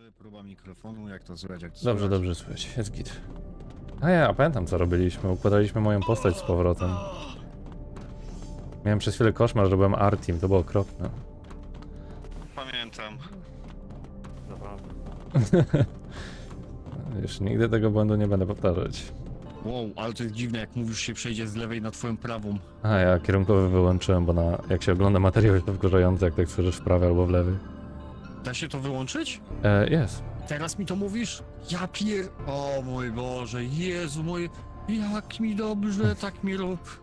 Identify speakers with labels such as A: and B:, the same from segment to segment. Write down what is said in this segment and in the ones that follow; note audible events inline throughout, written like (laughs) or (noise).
A: Trzy, próba mikrofonu, jak to słychać, jak to
B: Dobrze,
A: słychać.
B: dobrze słychać, jest git. A ja pamiętam co robiliśmy, układaliśmy moją postać z powrotem. Miałem przez chwilę koszmar, że byłem Artim, to było okropne.
A: Pamiętam. (laughs)
B: Już nigdy tego błędu nie będę powtarzać.
A: Wow, ale to jest dziwne, jak mówisz się przejdzie z lewej na twoją prawą.
B: A ja kierunkowy wyłączyłem, bo na, jak się ogląda materiał jest to jak tak słyszysz w prawej albo w lewej.
A: Da się to wyłączyć?
B: E, jest.
A: Teraz mi to mówisz? Ja pier... O mój Boże, Jezu mój... Jak mi dobrze, tak mi rób.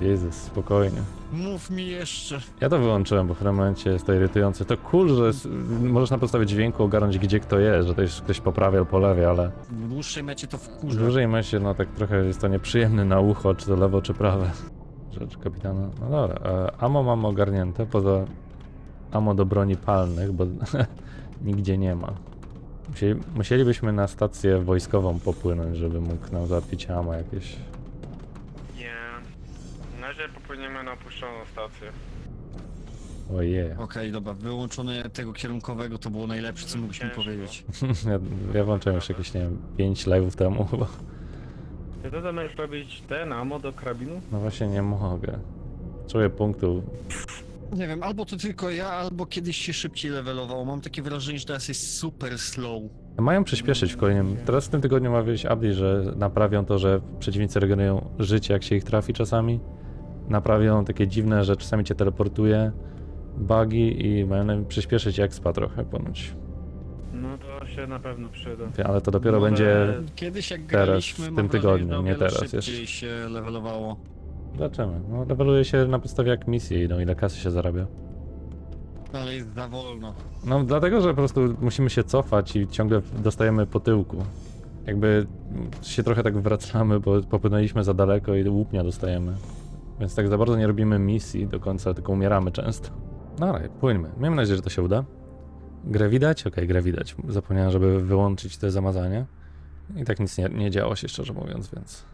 B: Jezus, spokojnie.
A: Mów mi jeszcze.
B: Ja to wyłączyłem, bo w tym momencie jest to irytujące. To cool, że s- możesz na podstawie dźwięku ogarnąć gdzie kto jest, że to jest ktoś po prawej albo po lewej, ale
A: W dłuższej mecie to
B: w
A: wkurza.
B: dłużej myśli, no tak trochę jest to nieprzyjemne na ucho, czy to lewo, czy prawe. Rzecz kapitana. No dobra, e, ammo mam ogarnięte, poza ammo do broni palnych, bo (laughs) nigdzie nie ma. Musieli, musielibyśmy na stację wojskową popłynąć, żeby mógł nam załatwić ammo jakieś.
C: Nie. Na razie popłyniemy na opuszczoną stację.
B: Oje.
A: Okej, dobra, wyłączone tego kierunkowego to było najlepsze, co mógłbyś mi
C: Ciężko.
A: powiedzieć. (laughs)
B: Ja, ja włączyłem już jakieś, nie wiem, 5 live'ów temu chyba.
C: Czy ty zamierzasz robić ten ammo do karabinu?
B: No właśnie nie mogę. Czuję punktu.
A: Nie wiem, albo to tylko ja, albo kiedyś się szybciej levelowało. Mam takie wrażenie, że teraz jest super slow.
B: Mają przyspieszyć w kolejnym. Teraz w tym tygodniu ma wyjść update, że naprawią to, że przeciwnicy regenerują życie, jak się ich trafi czasami. Naprawią takie dziwne, że czasami cię teleportuje, bugi i mają przyspieszyć expa trochę ponoć.
C: No to się na pewno przyda.
B: Ale to dopiero
C: No,
B: będzie.
A: Kiedyś jak
B: Teraz,
A: graliśmy,
B: w
A: mam
B: tym
A: wrażenie,
B: tygodniu,
A: że o
B: nie
A: wiele
B: teraz,
A: szybciej
B: jest-
A: się levelowało.
B: Zobaczymy. No, leveluje się na podstawie jak misje idą, ile kasy się zarabia.
A: Ale jest za wolno.
B: No, dlatego, że po prostu musimy się cofać i ciągle dostajemy po tyłku. Jakby się trochę tak wracamy, bo popłynęliśmy za daleko i łupnia dostajemy. Więc tak za bardzo nie robimy misji do końca, tylko umieramy często. No ale płyńmy. Miejmy nadzieję, że to się uda. Grę widać? Okej, grę widać. Zapomniałem, żeby wyłączyć to zamazanie. I tak nic nie, nie działo się, szczerze mówiąc, więc...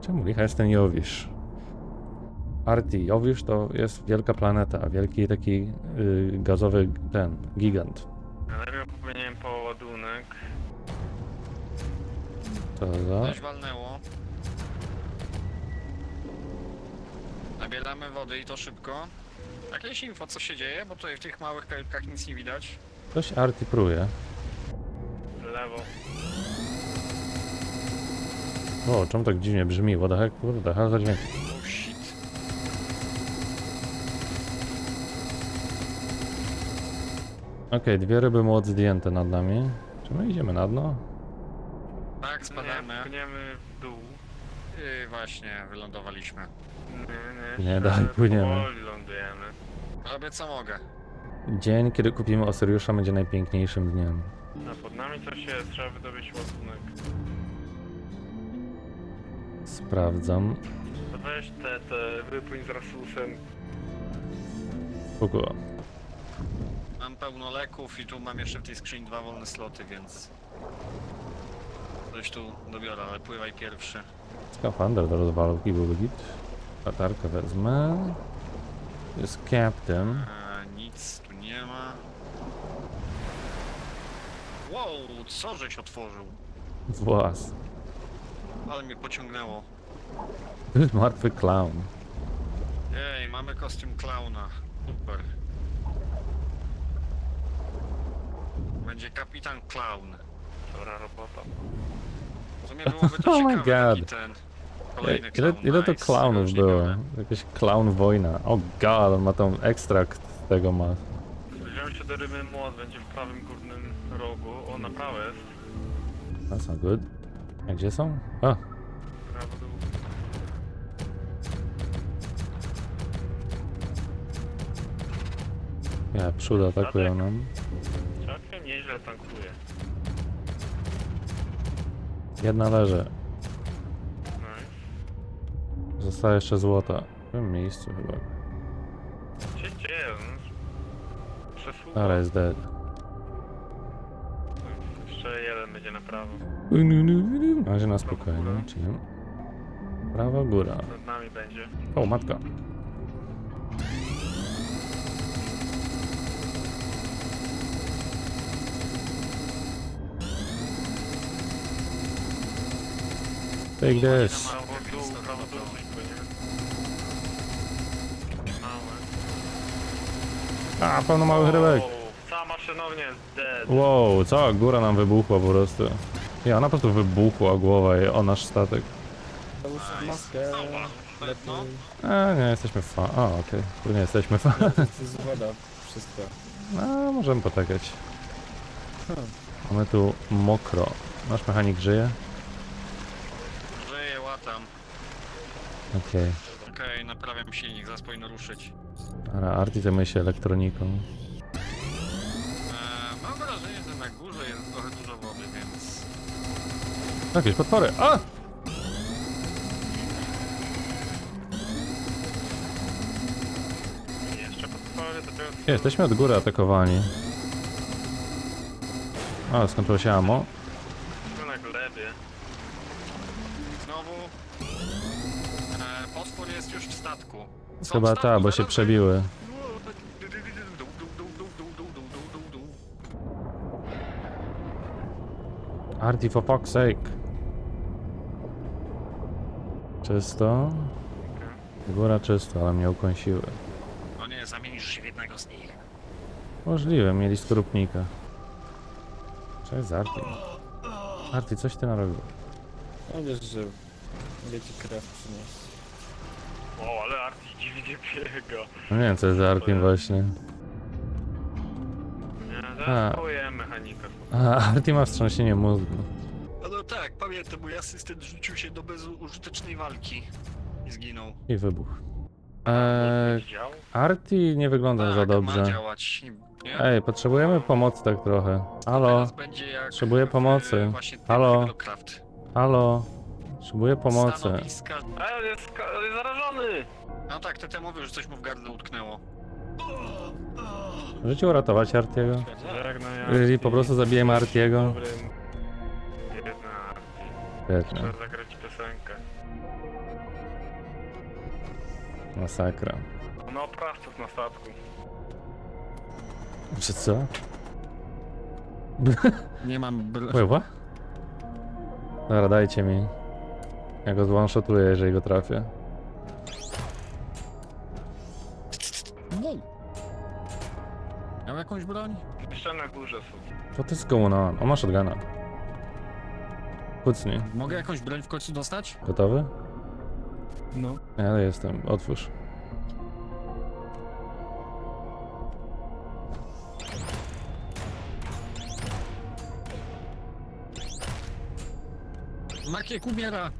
B: Czemu licha jest ten Jowisz? Arti, Jowisz to jest wielka planeta, wielki taki y, gazowy ten, gigant.
C: Ja najpierw popłyniemy po ładunek.
B: To za...
A: Coś walnęło. Nabieramy wody i to szybko. Jakieś info, co się dzieje? Bo tutaj w tych małych kajkach nic nie widać.
B: Coś Arti pruje.
C: Lewo.
B: O, czemu tak dziwnie brzmi? What the heck? What the hell za dźwięk?
A: Oh shit.
B: Okej, dwie ryby młot zdjęte nad nami. Czy my idziemy na dno?
A: Tak, spadamy.
C: płyniemy w dół.
A: Yy, właśnie, wylądowaliśmy.
C: Nie, nie.
B: Nie, dalej płyniemy.
C: Powoli lądujemy.
A: Robię co mogę.
B: Dzień, kiedy kupimy Osiriusza będzie najpiękniejszym dniem.
C: A pod nami coś jest, trzeba wydobyć ładunek.
B: Sprawdzam.
C: To weź te, te, wypłyń z Rasusem.
B: Spoko.
A: Mam pełno leków i tu mam jeszcze w tej skrzyni dwa wolne sloty, więc... Coś tu dobiorę, ale pływaj pierwszy.
B: Skafander do rozwalówki byłby git. Latarkę wezmę. Jest Captain.
A: Eee, nic tu nie ma. Wow, co żeś otworzył?
B: Włas.
A: Ale mnie pociągnęło.
B: To (laughs) jest martwy clown.
A: Jej, mamy kostium klauna. Super. Będzie kapitan clown.
C: Dobra robota.
A: W sumie (laughs) byłoby to
B: Oh my
A: ciekawe, taki
B: God.
A: ten
B: Ile,
A: kolejny
B: ile,
A: clown.
B: ile to
A: nice.
B: clownów było?
A: biorę.
B: Jakiś clown wojna. O god, on ma tą ekstrakt tego ma.
C: Zbliżamy się do ryby młot, będzie w prawym górnym rogu. O, na prawo jest.
B: That's not good. A gdzie są? A,
C: Prawo dół.
B: ja, przód atakują nam.
C: Czakiem nieźle tankuje.
B: Jedna leży.
C: Nice.
B: Została jeszcze złota. W tym miejscu chyba.
C: Się dzieje? No, Przesuwa.
B: Dobra, jest dead.
C: Jeszcze jeden będzie na prawo.
B: Na razie na spokojnie, czy nie? Prawa góra.
C: Nad nami będzie.
B: O, matka. Take this. A, pełno małych rybek.
C: Wow, Cała maszynownia jest dead.
B: Wow, cała góra nam wybuchła po prostu. Ja, ona po prostu wybuchła głowa i o nasz statek.
D: Załóż maskę.
A: No.
D: Lepiej.
B: A, nie, jesteśmy fa... A, okej. Tu nie jesteśmy fa...
D: To jest woda. Wszystko.
B: No, możemy poczekać. Mamy tu mokro. Nasz mechanik żyje? Okej.
A: Okej, naprawiam silnik, zaraz powinno ruszyć.
B: Okay. Arti zajmuje się elektroniką.
A: Eee, mam wrażenie, że na górze jest trochę dużo wody, więc...
B: Jakieś potwory! A!
C: Jeszcze potwory, tego
B: Nie, Jesteśmy od góry atakowani. O, skończyło się ammo.
C: na glebie.
A: Znowu... Potwór jest już w statku. Są
B: Chyba
A: w
B: ta, bo się
A: zaraz
B: przebiły. Arti, for fuck's sake. Czysto? Góra czysto, ale mnie ukąsiły.
A: No nie, zamienisz się w jednego z nich.
B: Możliwe, mieli skorupnika. Co jest Arti? Arti, coś ty narobił?
D: Wiesz, że będzie ci krew przynieść.
C: O, ale Arti dziwnie biega.
B: No nie wiem, co jest za Artim właśnie.
C: Nie,
B: A.
C: zaraz połujemy mechanika.
B: A, Arti ma wstrząsienie mózgu.
A: No, no tak, pamiętam, mój asystent rzucił się do bezużytecznej walki i zginął.
B: I wybuch. Eee,
C: Widział?
B: Arti nie wygląda
A: tak,
B: za
A: ma
B: dobrze.
A: działać. Nie?
B: Ej, potrzebujemy pomocy tak trochę. Halo,
A: Teraz będzie jak
B: Potrzebuję pomocy.
A: Właśnie
B: Halo. Halo. Potrzebuję pomocy.
A: Stanowiska...
C: Ale jest, ka- jest zarażony!
A: No tak, to ten mówił, że coś mu w gardle utknęło.
B: Możecie uratować Artiego?
C: Żegnaj Arti.
B: po prostu zabijemy Artiego?
C: Dobrym. Jedna Arti.
B: Świetnie.
C: Trzeba zagrać piosenkę.
B: Masakra.
C: No oprawców na statku.
B: Czy co?
A: Nie mam...
B: Wait, what? Dobra, dajcie mi. Ja go zone-shotuję, jeżeli go trafię.
A: Miał jakąś broń?
C: Jeszcze na górze są.
B: What is going on? O, masz shotguna. Kucnij.
A: Mogę jakąś broń w końcu dostać?
B: Gotowy?
D: No.
B: Ja jestem. Otwórz.
A: Makiek umiera!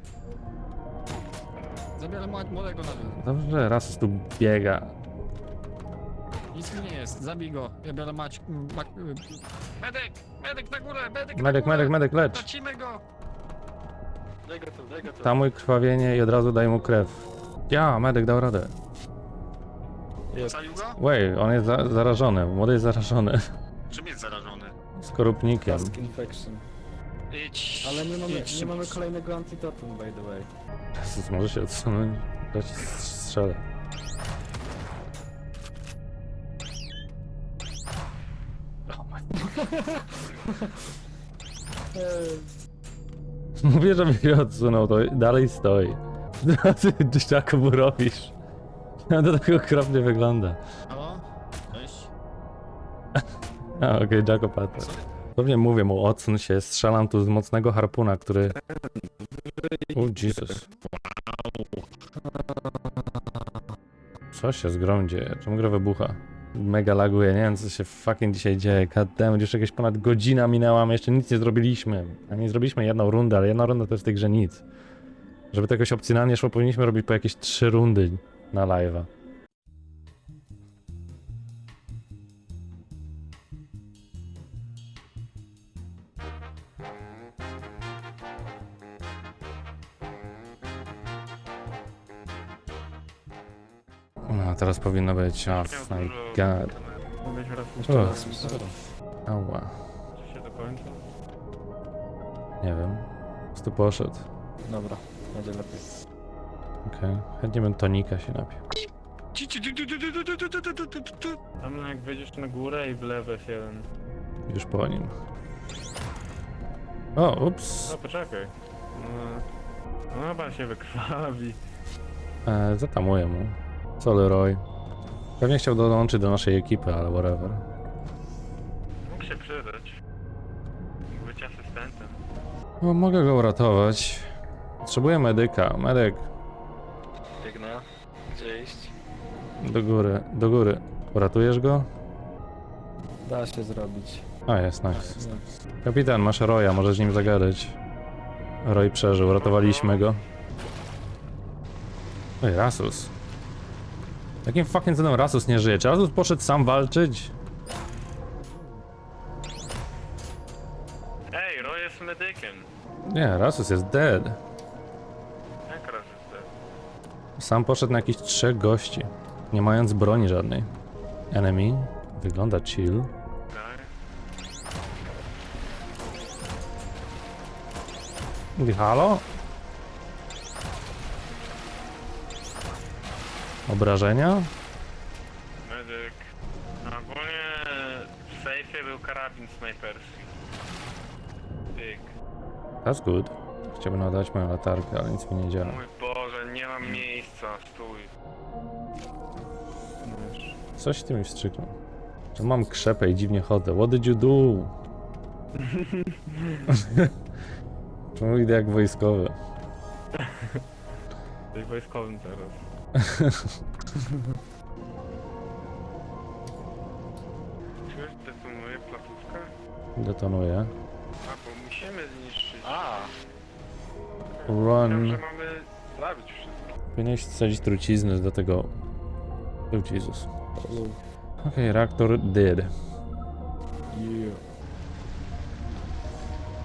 A: Zabieram młodego na dół.
B: Dobrze, raz tu biega.
A: Nic mi nie jest, zabij go. Ja biorę mać... Mak... Medyk! Medyk na górę! Medyk na
B: Medyk,
A: górę!
B: medyk, medyk, lecz.
A: Tracimy go! Daj go tu, daj go tu.
B: Tamuj krwawienie i od razu daj mu krew. Ja, medyk dał radę.
D: Jest.
A: Ocalił go?
B: Wait, on jest za zarażony. Młody jest zarażony.
A: Czym jest zarażony?
B: Skorupnikiem.
D: Task infection.
A: Idź.
D: Ale nie mamy,
A: idź,
D: nie mamy kolejnego antidotum, by the way.
B: Jezus, może się odsunąć. Ja ci strzelę. My... (laughs) Mówię, żeby się odsunął, to dalej stoi. (laughs) Co ty, Jacobu, robisz? No to tak okropnie wygląda.
A: Halo? Cześć.
B: A, okej, Jacob padł. Pewnie mówię mu, odsuń się, strzelam tu z mocnego harpuna, który... O, Jesus. Co się z grą dzieje? Czemu gra wybucha? Mega laguje, nie wiem co się fucking dzisiaj dzieje. Goddamn, już jakieś ponad godzina minęła, my jeszcze nic nie zrobiliśmy. A nie zrobiliśmy jedną rundę, ale jedna runda to jest w tej grze nic. Żeby to jakoś opcjonalnie szło, powinniśmy robić po jakieś trzy rundy na live'a. No, teraz powinno być. O, oh, my god.
C: Mówię raz
D: jeszcze raz.
B: Ała.
C: Czy się dokończy?
B: Nie wiem. Po prostu poszedł.
D: Dobra, będzie lepiej.
B: Okej, okay. chętnie bym tonika się napił.
C: Tam jak wejdziesz na górę i w lewo jeden.
B: Już po nim. O, ups.
C: No poczekaj. No, no chyba się wykrwawi.
B: E, zatamuję mu. Co Roy? Pewnie chciał dołączyć do naszej ekipy, ale whatever.
C: Mógł się przydać. Mógł być asystentem.
B: No, mogę go uratować. Potrzebuję medyka. Medyk,
A: Biegnę. Gdzie iść?
B: do góry, do góry. Uratujesz go?
D: Da się zrobić.
B: A, jest, nice.
D: No.
B: Kapitan, masz Roya, możesz z nim zagadać. Roy przeżył, uratowaliśmy go. Ej, Rasus. Jakim fucking cudem Rasus nie żyje? Czy Rasus poszedł sam walczyć?
C: Ej, Roy jest medykiem.
B: Nie, Rasus jest dead.
C: Jak raz jest ten?
B: Sam poszedł na jakichś trzech gości, nie mając broni żadnej. Enemy? Wygląda chill.
C: Tak.
B: Mówi halo? Obrażenia?
C: Medyk. Ogólnie w sejfie był karabin snajperski. Tyk.
B: That's good. Chciałbym nadać moją latarkę, ale nic mi nie działa.
C: Mój Boże, nie mam miejsca, stój.
B: Coś ty mi wstrzyknął. Że mam krzepę i dziwnie chodzę. What did you do? (laughs) Czemu idę jak wojskowy?
C: Jesteś wojskowym teraz. Czujesz, detonuje placówkę?
B: Detonuję.
C: A, bo musimy zniszczyć.
A: A,
C: Myślałem,
B: Run.
C: że mamy zabić wszystko.
B: Powinieneś wsadzić trucizny do tego... Oh Jesus.
D: Olu.
B: Okej, reaktor did.
D: Yeah.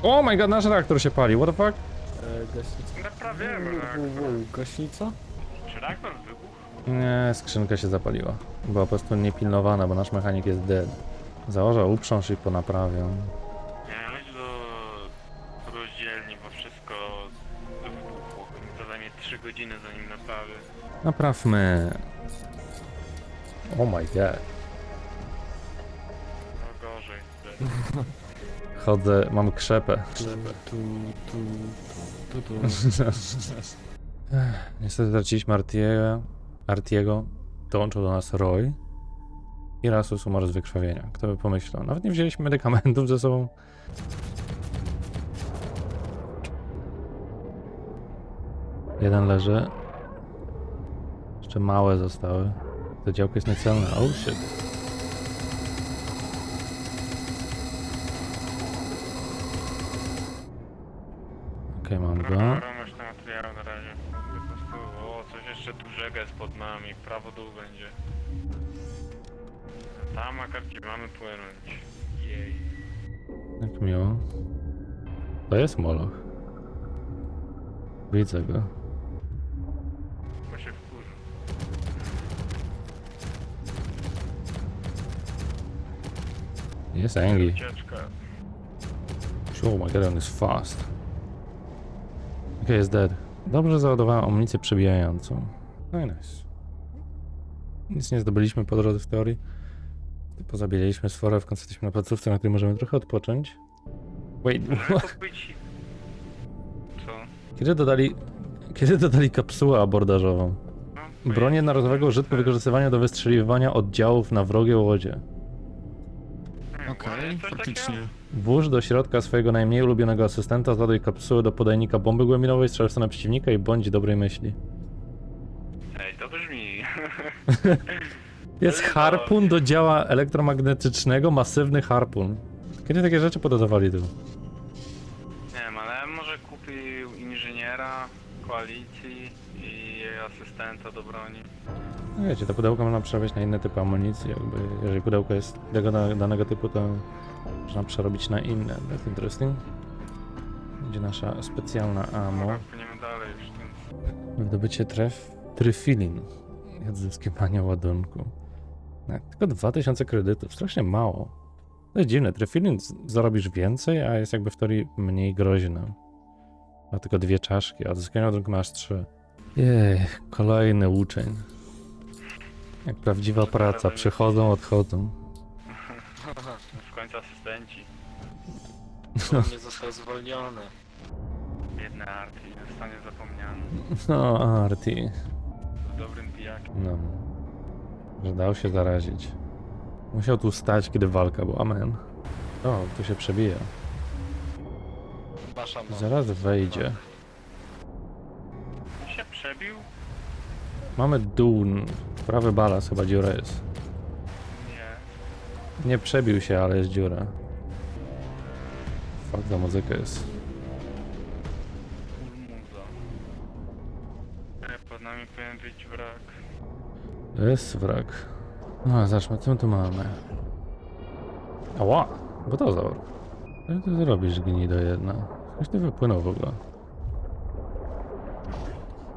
B: Oh my god, nasz reaktor się pali, what the fuck?
D: E, gaśnica.
C: Naprawiamy reaktor.
D: Gaśnica?
C: Czy reaktor wybuchł?
B: Nie, skrzynka się zapaliła. Była po prostu niepilnowana, bo nasz mechanik jest dead. Założę uprząż i ponaprawiam.
C: Nie, idź do rozdzielni, bo wszystko wybuchło. To zajmie 3 godziny zanim naprawię.
B: Naprawmy. Oh my god.
C: No gorzej. (laughs)
B: Chodzę, mam krzepę.
D: Tu, tu, tu, tu, tu, (laughs) tu.
B: Niestety traciliśmy Artiego. Artiego. Dołączył do nas Roy. I Rasus umarł z wykrwawienia. Kto by pomyślał? Nawet nie wzięliśmy medykamentów ze sobą. Jeden leży. Jeszcze małe zostały. To działko jest niecelne. Oh shit. Okej, mam go.
C: Dużego jest pod nami. Prawo dół będzie. Tam akarki mamy płynąć. Jej.
B: Jak miło. To jest Moloch. Widzę go.
C: Bo się wkurzy.
B: Jest Angie.
C: Ucieczka.
B: Oh my god, on is fast. Okej, jest dead. Dobrze załadowałem amunicję przebijającą. No i nice. Nic nie zdobyliśmy po drodze w teorii. Pozabieraliśmy sforę, w końcu jesteśmy na placówce, na której możemy trochę odpocząć. Wait.
C: Co?
B: kiedy dodali... Kiedy dodali kapsułę abordażową?
C: No,
B: Broń jednorazowego użytku wykorzystywania do wystrzeliwania oddziałów na wrogie łodzie.
C: Okej, faktycznie.
B: Włóż do środka swojego najmniej ulubionego asystenta, zaduj kapsułę do podajnika bomby głębinowej, strzel w stronę przeciwnika i bądź dobrej myśli.
C: To. (laughs)
B: Jest harpun do działa elektromagnetycznego, masywny harpun. Kiedy takie rzeczy podawali tu?
C: Nie wiem, ale może kupił inżyniera koalicji i jej asystenta do broni.
B: No wiecie, te pudełka można przerabiać na inne typy amunicji, jakby jeżeli pudełko jest tego da- danego typu, to można przerobić na inne. That's interesting. Będzie nasza specjalna ammo.
C: Dobra, płyniemy dalej już.
B: Wydobycie tref tryfilin i odzyskiwanie ładunku. No, tylko 2000 kredytów, strasznie mało. To jest dziwne, tryfilin z- zarobisz więcej, a jest jakby w teorii mniej groźny. Ma tylko dwie czaszki, a odzyskanie ładunku masz trzy. Jej, kolejny uczeń. Jak prawdziwa praca, przychodzą, odchodzą.
C: W końcu asystenci. (laughs)
A: nie został zwolniony.
C: Jedna arty zostanie zapomniany.
B: No, Arti.
C: Pijakiem.
B: No. Że dał się zarazić. Musiał tu stać, kiedy walka była, amen. O, tu się przebija. Zaraz wejdzie.
C: się przebił?
B: Mamy dół, prawy balans chyba dziura jest.
C: Nie.
B: Nie przebił się, ale jest dziura. Fakt, ta muzyka jest.
C: Nami powinien być wrak.
B: Jest wrak. No, zacznijmy, co my tu mamy? Ała! Botozaur. Co ty zrobisz, gnido jedna? Ktoś ty wypłynął w ogóle.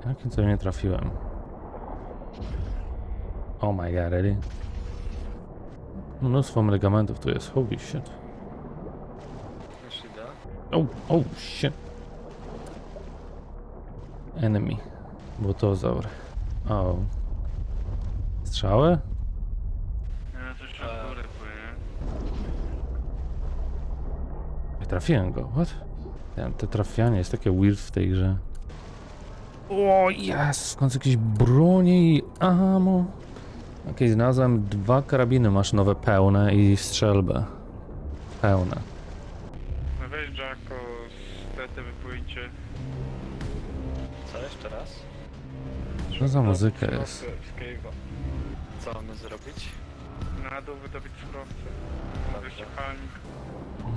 B: Jakim co nie trafiłem? Oh my god, really? Mnóstwo megamentów tu jest, holy shit. Oh, oh shit. Enemy. Botozaur. Oh. Strzały?
C: Ja coś od góry płynie.
B: Nie trafiłem go, what? Ten, to trafianie jest takie weird w tej grze. O, jest! W końcu jakieś broni i ammo. Okej, znalazłem dwa karabiny maszynowe pełne i strzelbę. Pełne.
C: No weź Jacko, z tety wypójcie.
A: Co jeszcze raz?
B: Co za muzyka jest?
A: Co mamy zrobić?
C: Na dół wydobyć surowce. Weźcie palnik.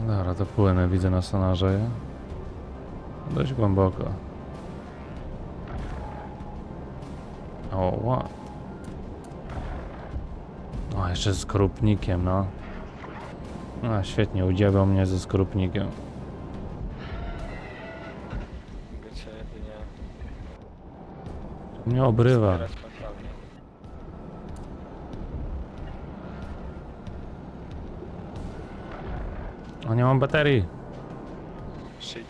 B: Dobra, to płynę, widzę na sonarze. Dość głęboko. O, wow. O, jeszcze z skorupnikiem, no. No, świetnie, udziałał mnie ze skorupnikiem.
A: Mogę cię jedynie
B: Nie obrywa. O, nie mam baterii.
A: Shit.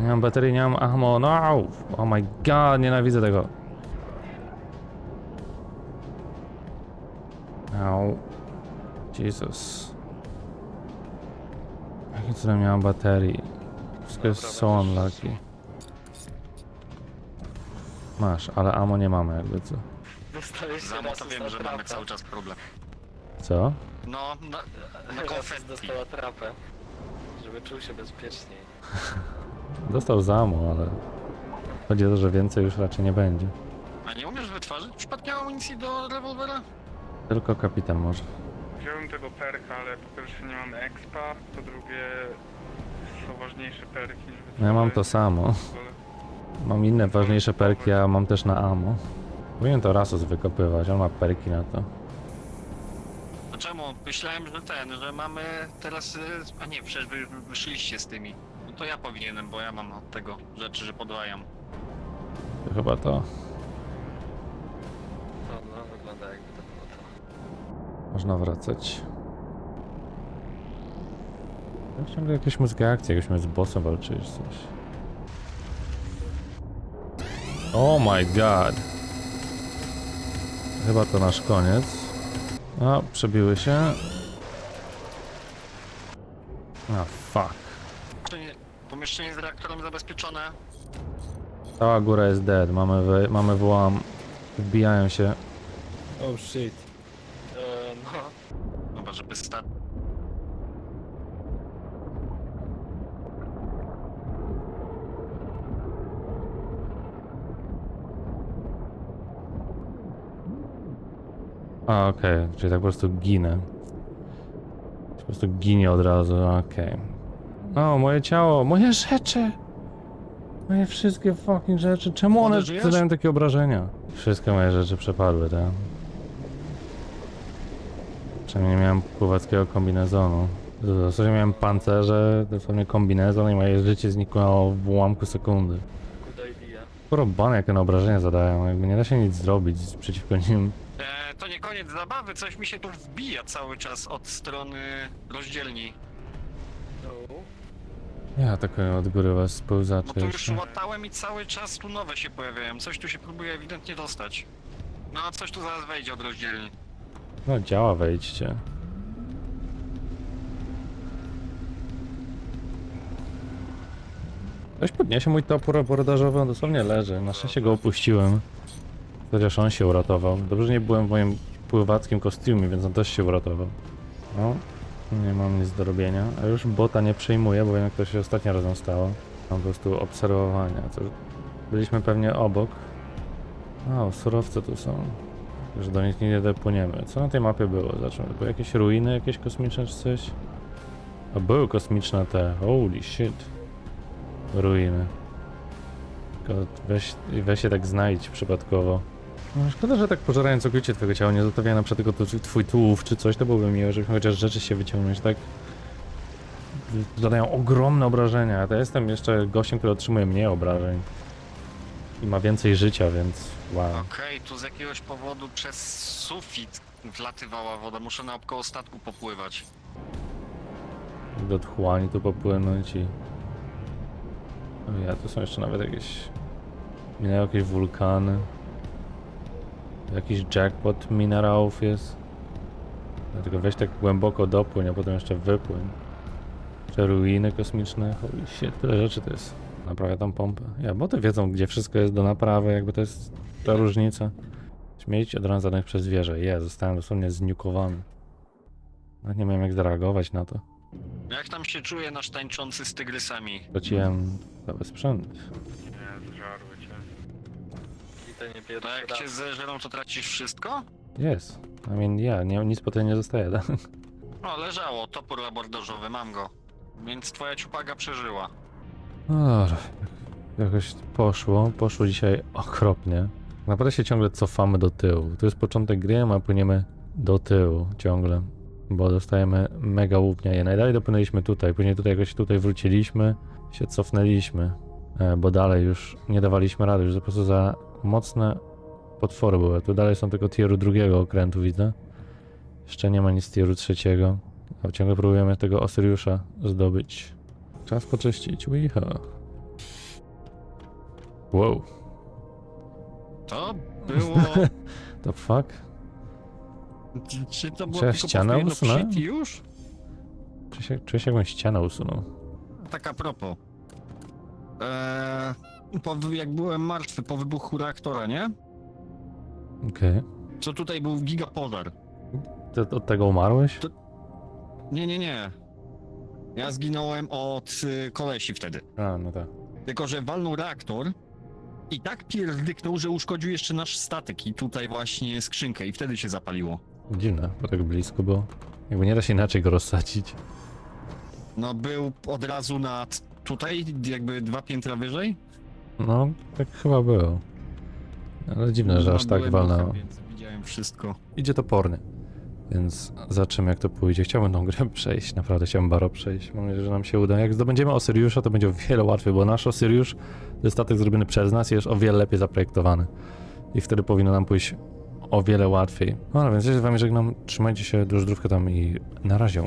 B: Nie mam baterii, nie mam ammo. No! Oh my god, nienawidzę tego. Au. Jesus. Cudem nie mam baterii? Wszystko jest so unlucky. Masz, ale ammo nie mamy jakby co.
E: Dostałeś
A: Za to wiem, że mamy cały czas problem.
B: Co?
A: No, na, na konfetti.
E: dostała trapę, żeby czuł się bezpieczniej. (laughs)
B: Dostał za ale... Chodzi o to, że więcej już raczej nie będzie.
A: A nie umiesz wytwarzać przypadkiem amunicji do rewolwera?
B: Tylko kapitan może.
C: Wziąłem tego perka, ale po pierwsze nie mam expa, po drugie są ważniejsze perki. Żeby
B: No ja mam to samo. Mam inne ważniejsze perki, a mam też na ammo. Powinien to Rasus wykopywać, on ma perki na to.
A: A czemu? Myślałem, że ten, że mamy teraz... y, A nie, przecież wy wyszliście z tymi. No to ja powinienem, bo ja mam od tego rzeczy, że podwajam.
B: To chyba to.
E: No, no, wygląda jakby to było to.
B: Można wracać. Ja ciągle jakieś muzyka akcji, jakbyśmy z bossem walczyli czy coś. Oh my god. Chyba to nasz koniec. A, przebiły się. A, fuck.
A: Pomieszczenie- Pomieszczenie z reaktorem zabezpieczone.
B: Cała góra jest dead, mamy, wy, mamy wyłam. Wbijają się.
D: Oh shit.
E: E, no,
A: Chyba, żeby stać.
B: A, okej, czyli tak po prostu ginę. Po prostu ginie od razu, okej. O, moje ciało, moje rzeczy! Moje wszystkie fucking rzeczy. Czemu one
A: żyjesz?
B: zadają takie obrażenia? Wszystkie moje rzeczy przepadły, tak? Przynajmniej nie miałem pływackiego kombinezonu. W zasadzie miałem pancerze, dosłownie kombinezon i moje życie zniknęło w ułamku sekundy. Porobane jakie one obrażenia zadają, jakby nie da się nic zrobić przeciwko nim.
A: To nie koniec zabawy, coś mi się tu wbija cały czas od strony rozdzielni.
E: No,
B: Ja atakuję od góry was
A: No
B: spełzacze
A: to już
B: jeszcze.
A: łatałem i cały czas tu nowe się pojawiają. Coś tu się próbuje ewidentnie dostać. No a coś tu zaraz wejdzie od rozdzielni.
B: No działa, wejdźcie. Ktoś podniesie mój topór abordażowy, on dosłownie leży. Na szczęście go opuściłem. Chociaż on się uratował. Dobrze, że nie byłem w moim pływackim kostiumie, więc on też się uratował. No, nie mam nic do robienia. A już bota nie przejmuję, bo wiem jak to się ostatnio razem stało. Mam po prostu obserwowania. To byliśmy pewnie obok. O, surowce tu są. Że do nich nie dopłyniemy. Co na tej mapie było? Zacznijmy. Były jakieś ruiny, jakieś kosmiczne czy coś? A były kosmiczne te. Holy shit. Ruiny. Weź, weź się tak znajdź przypadkowo. No, szkoda, że tak pożerają całkowicie twojego ciała, nie zostawiają na przykład tylko twój tułów czy coś, to byłoby miłe, żeby chociaż rzeczy się wyciągnąć, tak? Zadają ogromne obrażenia, a to jestem jeszcze gościem, który otrzymuje mniej obrażeń. I ma więcej życia, więc wow.
A: Okej, tu z jakiegoś powodu przez sufit wlatywała woda. Muszę naokoło statku popływać.
B: do tchłani tu popłynąć i... O ja, tu są jeszcze nawet jakieś... Minęły jakieś wulkany. Jakiś jackpot minerałów jest. Dlatego weź tak głęboko dopłyń, a potem jeszcze wypłyń. Te ruiny kosmiczne, holy shit, tyle rzeczy to jest. Naprawia tam pompę. Ja, bo te wiedzą, gdzie wszystko jest do naprawy, jakby to jest ta różnica. Śmieć od razu zadanych przez wieżę. Je, zostałem dosłownie zniukowany. Nawet nie miałem jak zareagować na to.
A: Jak tam się czuje nasz tańczący z tygrysami?
B: Straciłem cały sprzęt.
C: Nie, zżarły cię.
E: I to nie
A: To
E: pierwszy
A: jak
E: raz.
A: cię zeżerą, to tracisz wszystko?
B: Jest. I mean, ja, nie, nic po tym nie zostaje, tak?
A: O, leżało, topór abordażowy, mam go. Więc twoja ciupaga przeżyła.
B: Dobra, jakoś poszło, poszło dzisiaj okropnie. Naprawdę się ciągle cofamy do tyłu. To jest początek gry, a płyniemy do tyłu ciągle. Bo dostajemy mega łupnia je. Najdalej dopłynęliśmy tutaj, później tutaj jakoś tutaj wróciliśmy, się cofnęliśmy, e, bo dalej już nie dawaliśmy rady, już po prostu za mocne potwory były. Tu dalej są tylko tieru drugiego okrętu, widzę. Jeszcze nie ma nic tieru trzeciego, a ciągle próbujemy tego Osyriusza zdobyć. Czas poczyścić, wiha. Wow,
A: To było... (laughs)
B: the fuck?
A: Czy- Czy to było
B: Czy ja
A: tylko
B: ścianę usunąłem?
A: przyjść już?
B: Czuję się, czuję się jakbym ścianę usunął.
A: Tak a propos. Eee, po, jak byłem martwy po wybuchu reaktora, nie?
B: Okej.
A: Co tutaj był gigapożar.
B: Ty od tego umarłeś?
A: To- Nie, nie, nie. Ja zginąłem od y, kolesi wtedy.
B: A, no tak.
A: Tylko, że walnął reaktor i tak pierdyknął, że uszkodził jeszcze nasz statek i tutaj właśnie skrzynkę i wtedy się zapaliło.
B: Dziwne, bo tak blisko było. Jakby nie da się inaczej go rozsadzić.
A: No był od razu nad tutaj, jakby dwa piętra wyżej.
B: No, tak chyba było. Ale dziwne, że aż tak walnęło.
A: Więc widziałem wszystko.
B: Idzie toporny. Więc zobaczymy jak to pójdzie. Chciałbym tą grę (laughs) przejść, naprawdę chciałbym Baro przejść. Mam nadzieję, że nam się uda. Jak zdobędziemy Osyriusza, to będzie o wiele łatwiej, bo nasz Osyriusz to jest statek zrobiony przez nas jest o wiele lepiej zaprojektowany. I wtedy powinno nam pójść o wiele łatwiej. No, ale więc ja się z wami żegnam. Trzymajcie się, dużo zdrówka tam i na razie.